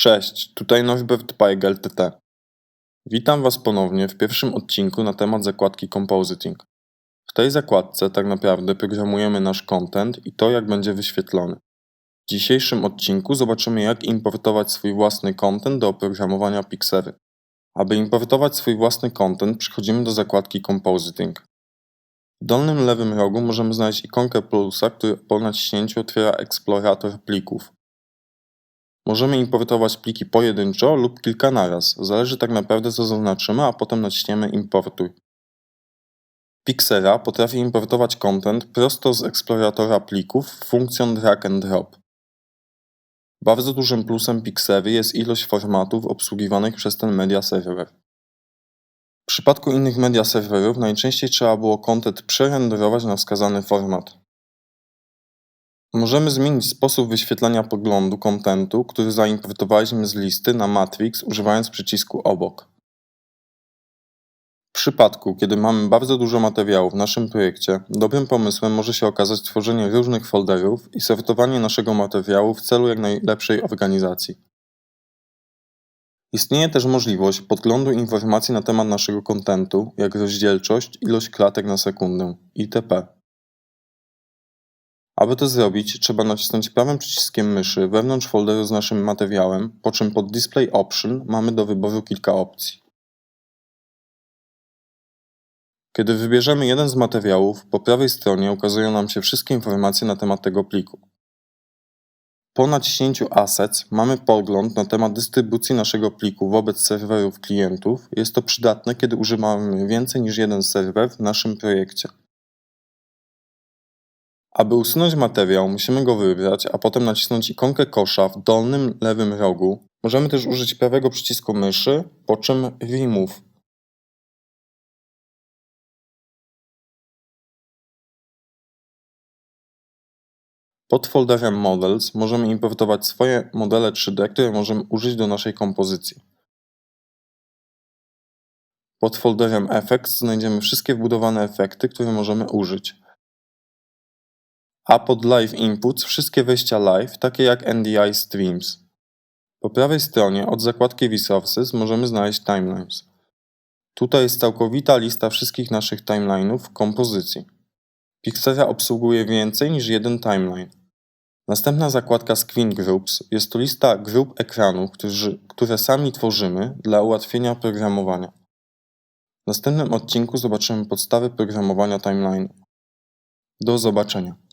Cześć, tutaj Norbert Paigel TT. Witam Was ponownie w pierwszym odcinku na temat zakładki Compositing. W tej zakładce tak naprawdę programujemy nasz content i to jak będzie wyświetlony. W dzisiejszym odcinku zobaczymy jak importować swój własny content do oprogramowania Pixery. Aby importować swój własny content przechodzimy do zakładki Compositing. W dolnym lewym rogu możemy znaleźć ikonkę plusa, który po naciśnięciu otwiera eksplorator plików. Możemy importować pliki pojedynczo lub kilka naraz. Zależy tak naprawdę co zaznaczymy, a potem naciśniemy importuj. Pixera potrafi importować content prosto z eksploratora plików funkcją drag and drop. Bardzo dużym plusem Pixery jest ilość formatów obsługiwanych przez ten media server. W przypadku innych media serwerów najczęściej trzeba było content przerenderować na wskazany format. Możemy zmienić sposób wyświetlania poglądu kontentu, który zaimportowaliśmy z listy na Matrix używając przycisku obok. W przypadku, kiedy mamy bardzo dużo materiału w naszym projekcie, dobrym pomysłem może się okazać tworzenie różnych folderów i sortowanie naszego materiału w celu jak najlepszej organizacji. Istnieje też możliwość podglądu informacji na temat naszego kontentu, jak rozdzielczość, ilość klatek na sekundę itp. Aby to zrobić, trzeba nacisnąć prawym przyciskiem myszy wewnątrz folderu z naszym materiałem, po czym pod Display Option mamy do wyboru kilka opcji. Kiedy wybierzemy jeden z materiałów, po prawej stronie ukazują nam się wszystkie informacje na temat tego pliku. Po naciśnięciu Assets mamy pogląd na temat dystrybucji naszego pliku wobec serwerów klientów. Jest to przydatne, kiedy używamy więcej niż jeden serwer w naszym projekcie. Aby usunąć materiał, musimy go wybrać, a potem nacisnąć ikonkę kosza w dolnym lewym rogu. Możemy też użyć prawego przycisku myszy, po czym Remove. Pod folderem Models możemy importować swoje modele 3D, które możemy użyć do naszej kompozycji. Pod folderem Effects znajdziemy wszystkie wbudowane efekty, które możemy użyć a pod Live Inputs wszystkie wejścia live, takie jak NDI Streams. Po prawej stronie od zakładki Resources możemy znaleźć Timelines. Tutaj jest całkowita lista wszystkich naszych timeline'ów kompozycji. Pixera obsługuje więcej niż jeden timeline. Następna zakładka Screen Groups jest to lista grup ekranów, które sami tworzymy dla ułatwienia programowania. W następnym odcinku zobaczymy podstawy programowania timeline. Do zobaczenia.